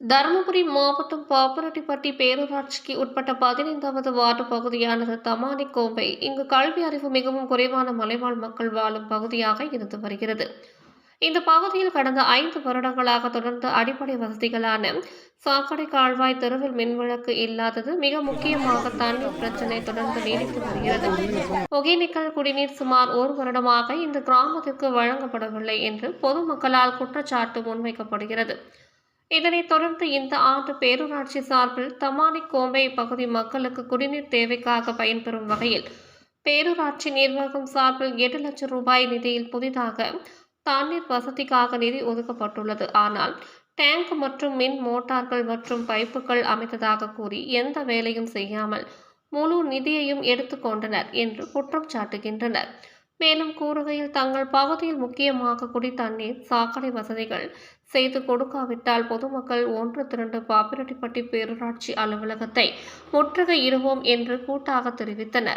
தருமபுரி மாவட்டம் பாப்பரட்டிப்பட்டி பேரூராட்சிக்கு உட்பட்ட பதினைந்தாவது வார்டு பகுதியானது தமானி கோம்பை இங்கு கல்வி அறிவு மிகவும் குறைவான மலைவாழ் மக்கள் வாழும் பகுதியாக இருந்து வருகிறது. இந்த பகுதியில் கடந்த ஐந்து வருடங்களாக தொடர்ந்து அடிப்படை வசதிகளான சாக்கடை கால்வாய் தெருவில் மின்விளக்கு இல்லாதது மிக முக்கியமாக தண்ணீர் பிரச்சனை தொடர்ந்து நீடித்து வருகிறது. ஒகேனிக்கல் குடிநீர் சுமார் ஒரு வருடமாக இந்த கிராமத்திற்கு வழங்கப்படவில்லை என்று பொதுமக்களால் குற்றச்சாட்டு முன்வைக்கப்படுகிறது. இதனைத் தொடர்ந்து இந்த ஆண்டு பேரூராட்சி சார்பில் தமானி கோம்பை பகுதி மக்களுக்கு குடிநீர் தேவைக்காக பயன்பெறும் வகையில் பேரூராட்சி நிர்வாகம் சார்பில் எட்டு லட்சம் ரூபாய் நிதியில் புதிதாக தண்ணீர் வசதிக்காக நிதி ஒதுக்கப்பட்டுள்ளது. ஆனால் டேங்க் மற்றும் மின் மோட்டார்கள் மற்றும் பைப்புகள் அமைத்ததாக கூறி எந்த வேலையும் செய்யாமல் முழு நிதியையும் எடுத்துக்கொண்டனர் என்று குற்றம் சாட்டுகின்றனர். மேலும் கூறுகையில் தங்கள் பகுதியில் முக்கியமாக குடி தண்ணீர் சாக்கடை வசதிகள் செய்து கொடுக்காவிட்டால் பொதுமக்கள் ஒன்று திரண்டு பாப்பிரெட்டிப்பட்டி பேரூராட்சி அலுவலகத்தை முற்றுகையிடுவோம் என்று கூட்டாக தெரிவித்தனர்.